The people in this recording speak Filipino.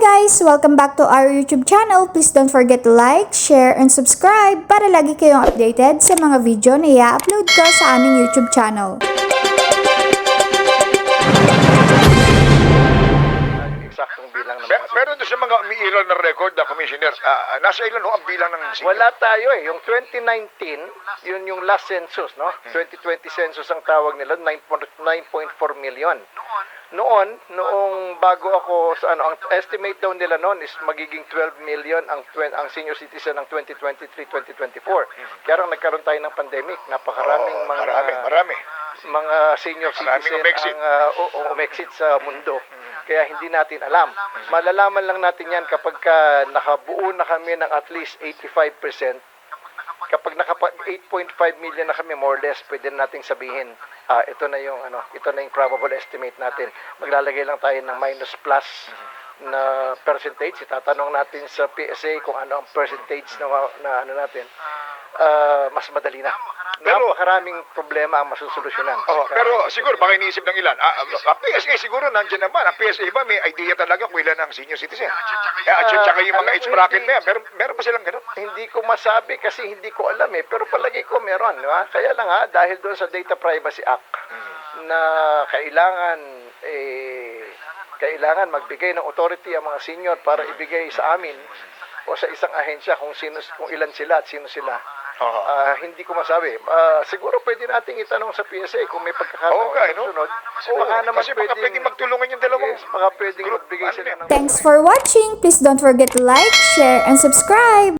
guys! Welcome back to our YouTube channel. Please don't forget to like, share, and subscribe para lagi kayong updated sa mga video na i-upload ko sa aming YouTube channel. eksaktong bilang ng Mer mga meron doon sa mga umiiral na record na commissioners, ah, nasa ilan ho ang bilang ng senior? Wala tayo eh. Yung 2019, yun yung last census, no? 2020 census ang tawag nila, 9.4 million. Noon, noong bago ako sa ano, ang estimate daw nila noon is magiging 12 million ang ang senior citizen ng 2023-2024. Kaya lang nagkaroon tayo ng pandemic, napakaraming Oo, mga marami, marami. mga senior Maraming citizen umexit. ang uh, u- u- umexit sa mundo. Kaya hindi natin alam. Malalaman lang natin yan kapag ka nakabuo na kami ng at least 85%. Kapag nakapa 8.5 million na kami more or less, pwede na nating sabihin, ah, ito na yung ano, ito na yung probable estimate natin. Maglalagay lang tayo ng minus plus na percentage. Itatanong natin sa PSA kung ano ang percentage na, na ano natin. Ah, mas madali na. Pero- Napakaraming problema ang masusolusyonan. Oh, pero siguro baka iniisip ng ilan. Ah, ah, ang PSA siguro nandiyan naman. Ang PSA ba may idea talaga kung ilan ang senior citizen? Eh, at Ah, saka yung mga alam age bracket na yan. Meron, meron ba silang ganun? hindi ko masabi kasi hindi ko alam eh. Pero palagi ko meron. Di ba? Kaya lang ha, dahil doon sa Data Privacy Act na kailangan eh, kailangan magbigay ng authority ang mga senior para ibigay sa amin o sa isang ahensya kung sino kung ilan sila at sino sila. Ah, hindi ko masabi. Ah, siguro pwede nating itanong sa PSA kung may pagkakataon Oo nga, sa no? sunod. Oo, baka naman kasi baka pwedeng- pwedeng magtulungan yung dalawang Yes, baka pwedeng group. magbigay Ano sila ng Thanks for watching! Please don't forget to like, share, and subscribe!